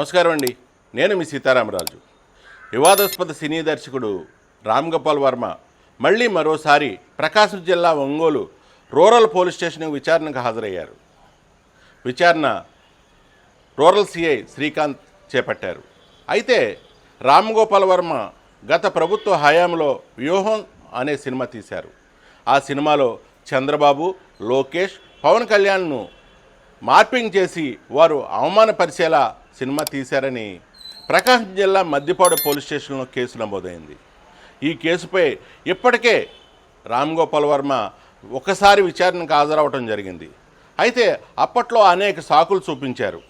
నమస్కారం అండి. నేను మీ సీతారామరాజు. వివాదాస్పద సినీ దర్శకుడు రామ్ గోపాల్ వర్మ మళ్ళీ మరోసారి ప్రకాశం జిల్లా ఒంగోలు రూరల్ పోలీస్ స్టేషన్ విచారణకు హాజరయ్యారు. విచారణ రూరల్ సిఐ శ్రీకాంత్ చేపట్టారు. అయితే రామ్ గోపాల్ వర్మ గత ప్రభుత్వ హయాంలో వ్యూహం అనే సినిమా తీశారు. ఆ సినిమాలో చంద్రబాబు లోకేష్ పవన్ కళ్యాణ్ను మార్పింగ్ చేసి వారు అవమానపరిచేలా సినిమా తీశారని ప్రకాశం జిల్లా మద్దిపాడు పోలీస్ స్టేషన్లో కేసు నమోదైంది. ఈ కేసుపై ఇప్పటికే రామ్ గోపాల్ వర్మ ఒకసారి విచారణకు హాజరవటం జరిగింది. అయితే అప్పట్లో అనేక సాకులు చూపించారు.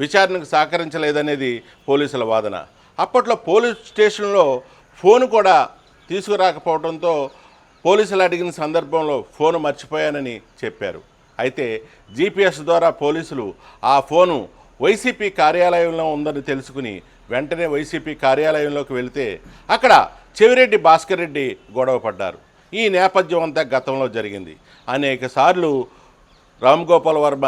విచారణకు సహకరించలేదనేది పోలీసుల వాదన. అప్పట్లో పోలీస్ స్టేషన్లో ఫోన్ కూడా తీసుకురాకపోవడంతో పోలీసులు అడిగిన సందర్భంలో ఫోన్ మర్చిపోయానని చెప్పారు. అయితే జీపీఎస్ ద్వారా పోలీసులు ఆ ఫోను వైసీపీ కార్యాలయంలో ఉందని తెలుసుకుని వెంటనే వైసీపీ కార్యాలయంలోకి వెళితే అక్కడ చెవిరెడ్డి భాస్కర్ రెడ్డి గొడవ పడ్డారు. ఈ నేపథ్యం అంతా గతంలో జరిగింది. అనేక సార్లు రామ్ గోపాల్ వర్మ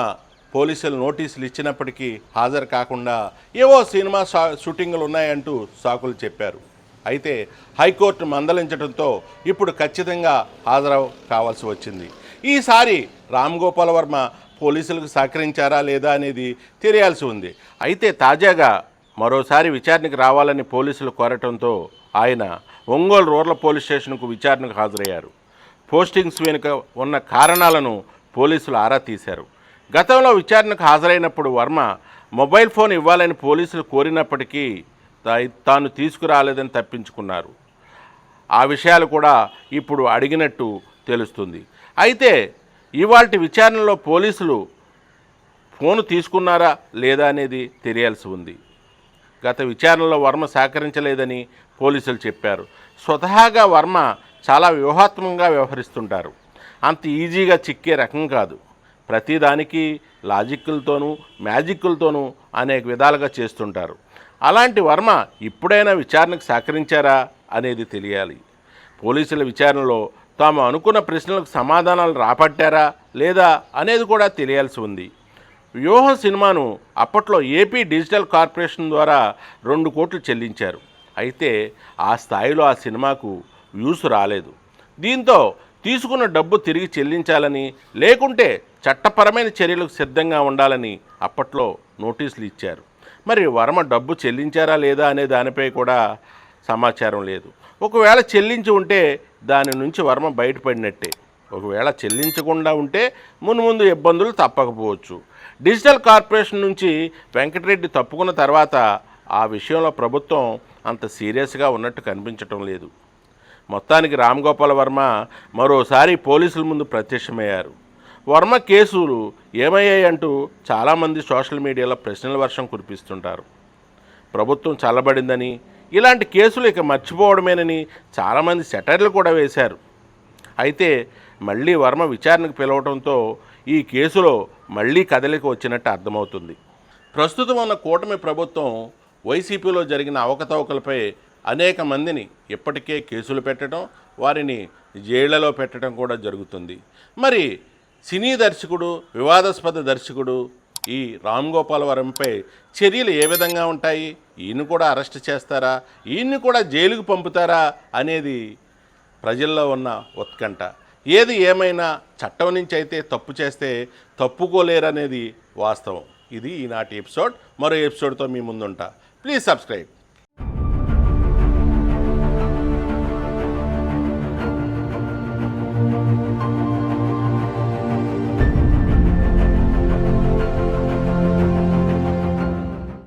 పోలీసులు నోటీసులు ఇచ్చినప్పటికీ హాజరు కాకుండా ఏవో సినిమా షా షూటింగులు ఉన్నాయంటూ సాకులు చెప్పారు. అయితే హైకోర్టు మందలించడంతో ఇప్పుడు ఖచ్చితంగా హాజరు కావాల్సి వచ్చింది. ఈసారి రామ్ గోపాల్ వర్మ పోలీసులకు సహకరించారా లేదా అనేది తెలియాల్సి ఉంది. అయితే తాజాగా మరోసారి విచారణకు రావాలని పోలీసులు కోరటంతో ఆయన ఒంగోలు రూరల్ పోలీస్ స్టేషన్కు విచారణకు హాజరయ్యారు. పోస్టింగ్స్ వెనుక ఉన్న కారణాలను పోలీసులు ఆరా తీశారు. గతంలో విచారణకు హాజరైనప్పుడు వర్మ మొబైల్ ఫోన్ ఇవ్వాలని పోలీసులు కోరినప్పటికీ తాను తీసుకురాలేదని తప్పించుకున్నారు. ఆ విషయాలు కూడా ఇప్పుడు అడిగినట్టు తెలుస్తుంది. అయితే ఇవాటి విచారణలో పోలీసులు ఫోను తీసుకున్నారా లేదా అనేది తెలియాల్సి ఉంది. గత విచారణలో వర్మ సహకరించలేదని పోలీసులు చెప్పారు. స్వతహాగా వర్మ చాలా వ్యూహాత్మకంగా వ్యవహరిస్తుంటారు. అంత ఈజీగా చిక్కే రకం కాదు. ప్రతిదానికి లాజిక్కులతోనూ మ్యాజిక్కులతోనూ అనేక విధాలుగా చేస్తుంటారు. అలాంటి వర్మ ఇప్పుడైనా విచారణకు సహకరించారా అనేది తెలియాలి. పోలీసుల విచారణలో తాము అనుకున్న ప్రశ్నలకు సమాధానాలు రాపట్టారా లేదా అనేది కూడా తెలియాల్సి ఉంది. వ్యూహం సినిమాను అప్పట్లో ఏపీ డిజిటల్ కార్పొరేషన్ ద్వారా రెండు కోట్లు చెల్లించారు. అయితే ఆ స్థాయిలో ఆ సినిమాకు వ్యూస్ రాలేదు. దీంతో తీసుకున్న డబ్బు తిరిగి చెల్లించాలని లేకుంటే చట్టపరమైన చర్యలకు సిద్ధంగా ఉండాలని అప్పట్లో నోటీసులు ఇచ్చారు. మరి వర్మ డబ్బు చెల్లించారా లేదా అనే దానిపై కూడా సమాచారం లేదు. ఒకవేళ చెల్లించి ఉంటే దాని నుంచి వర్మ బయటపడినట్టే. ఒకవేళ చెల్లించకుండా ఉంటే మును ముందు ఇబ్బందులు తప్పకపోవచ్చు. డిజిటల్ కార్పొరేషన్ నుంచి వెంకటరెడ్డి తప్పుకున్న తర్వాత ఆ విషయంలో ప్రభుత్వం అంత సీరియస్గా ఉన్నట్టు కనిపించటం లేదు. మొత్తానికి రామ్ గోపాల్ వర్మ మరోసారి పోలీసుల ముందు ప్రత్యక్షమయ్యారు. వర్మ కేసులు ఏమయ్యాయంటూ చాలామంది సోషల్ మీడియాలో ప్రశ్నల వర్షం కురిపిస్తుంటారు. ప్రభుత్వం చల్లబడిందని ఇలాంటి కేసులు ఇక మర్చిపోవడమేనని చాలామంది సెటర్లు కూడా వేశారు. అయితే మళ్ళీ వర్మ విచారణకు పిలవడంతో ఈ కేసులో మళ్ళీ కదలిక వచ్చినట్టు అర్థమవుతుంది. ప్రస్తుతం ఉన్న కూటమి ప్రభుత్వం వైసీపీలో జరిగిన అవకతవకలపై అనేక మందిని ఇప్పటికే కేసులు పెట్టడం వారిని జైళ్ళలో పెట్టడం కూడా జరుగుతుంది. మరి సినీ దర్శకుడు వివాదాస్పద దర్శకుడు ఈ రామ్ గోపాల్ వరంపై చర్యలు ఏ విధంగా ఉంటాయి? ఈయన్ని కూడా అరెస్ట్ చేస్తారా? ఈయన్ని కూడా జైలుకు పంపుతారా? అనేది ప్రజల్లో ఉన్న ఉత్కంఠ. ఏది ఏమైనా చట్టం నుంచి అయితే తప్పు చేస్తే తప్పుకోలేరనేది వాస్తవం. ఇది ఈనాటి ఎపిసోడ్. మరో ఎపిసోడ్తో మీ ముందుంటా. Please subscribe.